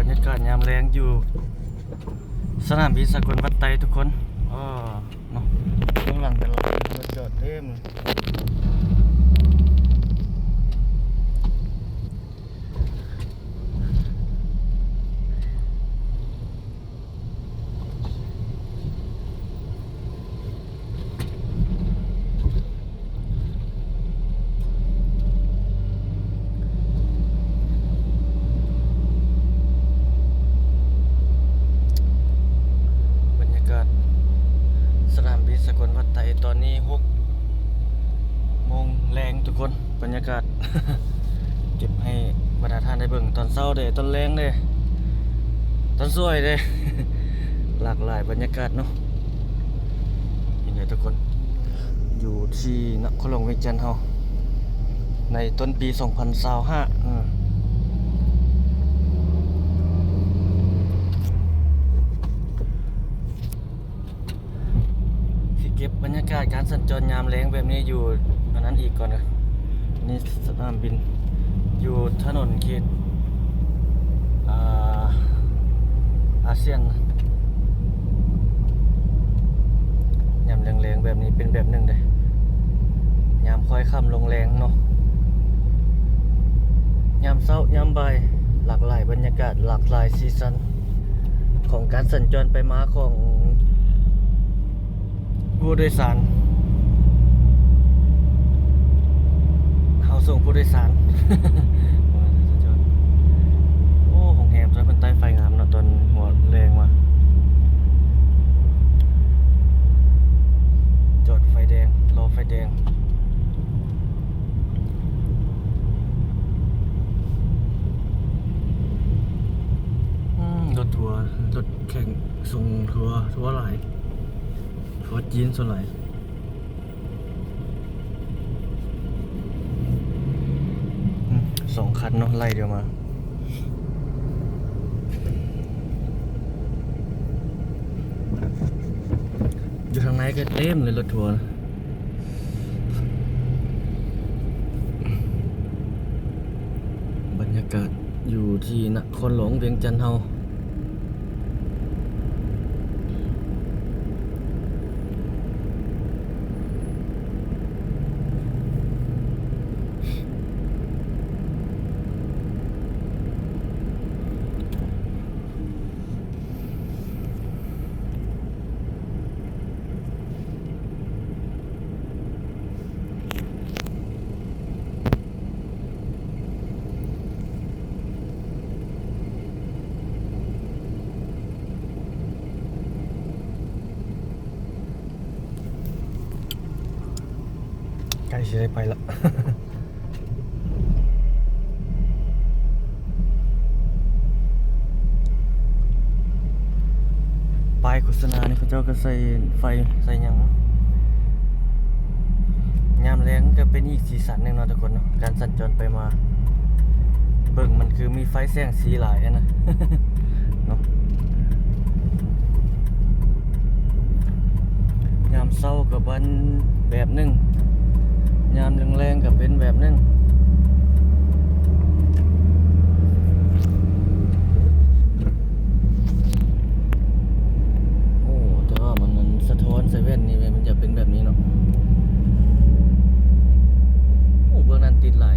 บรรยากาศยามแรงอยู่ สนามบินสกลวัดไตทุกคนอ๋อเนาะข้างหลังเป็นรถจอดเต็มเลยบรรยากาศสนามบินสกลวัดไตตอนนี้หกโมงแรงทุกคนบรรยากาศ เก็บให้บรรดาท่านได้เบิ่งตอนเช้าเด้ตอนแรงเด้ตอนสวยเด้หลากหลายบรรยากาศเนาะยังไงทุกคน อยู่ที่นครหลวงเวียงจันทร์เฮาในต้นปี 2025อืมสิเก็บบรรยากาศการสัญจรยามแรงแบบนี้อยู่อันนั้นอีกก่อนนะ นี่สนามบิน อยู่ถนนเขตอาอาเซียนยามแรงๆแบบนี้เป็นแบบหนึ่งเลยยามค่อยค่ำลงแรงเนาะยามเช้ายามบ่ายหลากหลายบรรยากาศหลากหลายซีซันของการสัญจรไปมาของผู้โดยสารเขา ส่งผู้โดยสารโอ้ของแหมใช้เป็นใต้ไฟงามเนาะตอนหัวแรงมาจอดไฟแดงรอไฟแดงรถทัวร์รถแข่งส่งทัวร์ทัวร์หลายรถยีนส่วนไหลาย องคันเนาะไล่เดียวมา อยู่ทางไหนก็เต็มเลยรถทัวร์บรรยากาศอยู่ที่นครหลวงเวียงจันทร์เฮา ใกล้ จะได้ไปละป้ายโฆษณานี่เขาเจ้าก็ใส่ไฟใส่ยังยามแรงก็เป็นอีกสีสันหนึ่งเนาะทุกคนเนาะการสัญจรไปมา เบิ่งมันคือมีไฟแสงสีหลายนะเนาะยามเศร้ากับวันแบบหนึ่ง ยามแรงๆกับเป็นแบบนึ่งโอ้แต่ว่ามันมันสะท้อนเซเว่นนี่มันจะเป็นแบบนี้เนาะโอ้เบื้องนั้นติดหลาย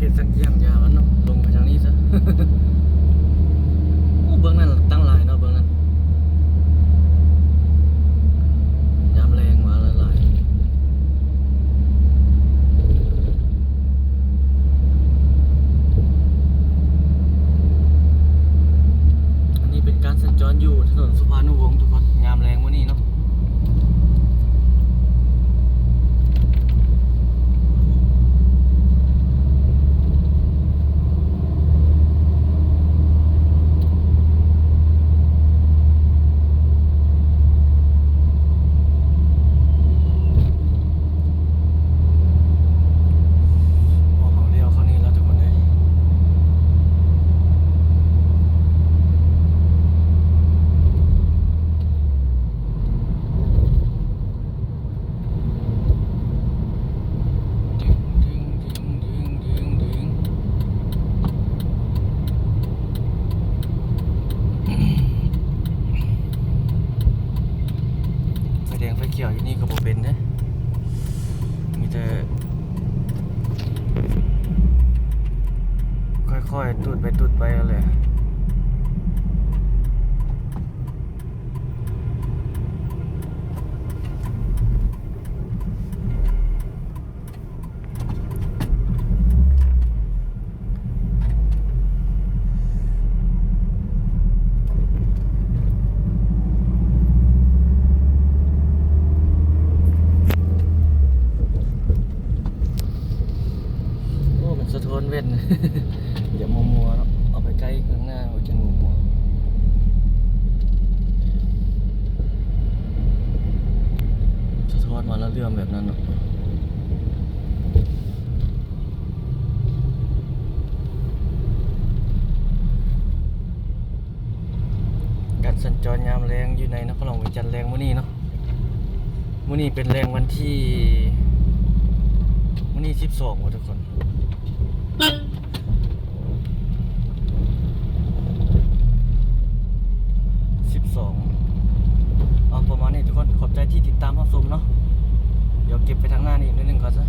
เก็บเขตสักอย่างยามันเนาะลงไปทางนี้ซะโอ้เบื้องนั้นตั้งหลายเนาะเบื้องนั้นยามแรงมาละลายอันนี้เป็นการสัญจรอยู่ถนนสุภานุวงศ์ทุกคนยาเนาะ โอ้เขาเลี้ยวเข้านี่แล้วทุกคนเลยดึงดึงดึงดึงดึงดึงไที่ยวอยู่นี่ก็บ่เป็นนะมีแต่ค่อยๆตูดไปตูดไปกันเลย โอ้ มันสะท้ อย่ามัวมัวเนาะเอาไปใกล้ข้างหน้ามันจะมัวมัวสะท้อนมาแล้วเรื่องแบบนั้นเนาะการสัญจรยามแรงอยู่ในนครหลวงเวียงจันทร์แรงมื้อนี้เนาะมื้อนี้เป็นแรงวันที่มื้อนี้12ว่ะทุกคน สิบสองเอาประมาณนี้ทุกคน ข อบใจที่ติดตามรับชมเนาะ เดี๋ยวเก็บไปทางหน้านี่อีกนิดนึงก่อนซะ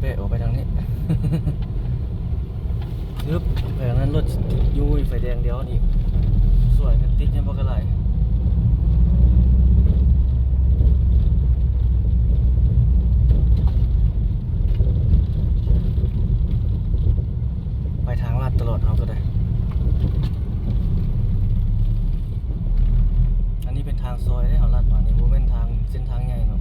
เปะออกไปทางนี้ ยึบแผงนั้นรถติดอยูอีกไฟแดงเดียวอีก สวยกันติดยังบ่กระไรไปทางลาดตลอดเอาก็ได้ อันนี้เป็นทางซอยได้เอาลาดมานี่บ่เป็นทางเส้นทางใหญ่เนาะ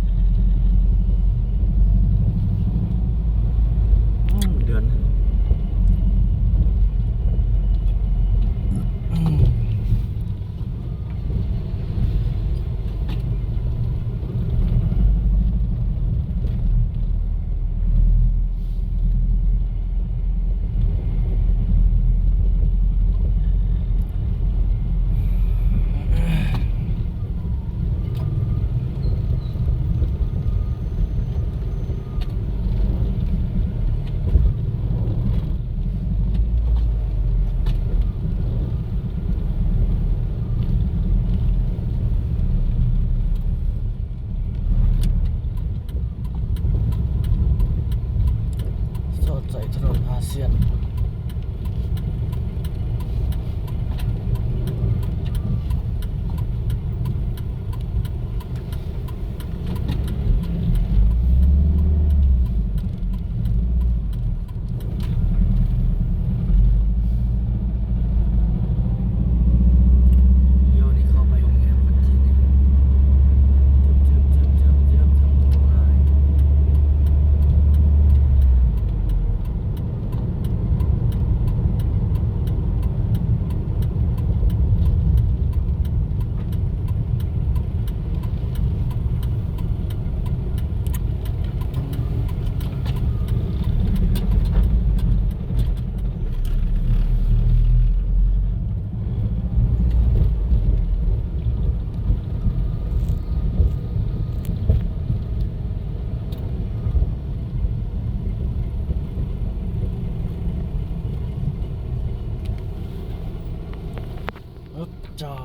อืมเดือนนะอืม สด ใสถนนอาเซียน จ้า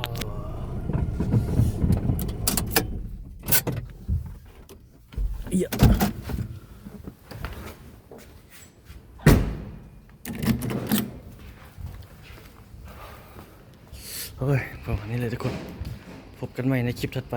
เยโอ้ยประมาณนี้เลยทุกคน พบกันใหม่ในคลิปถัดไป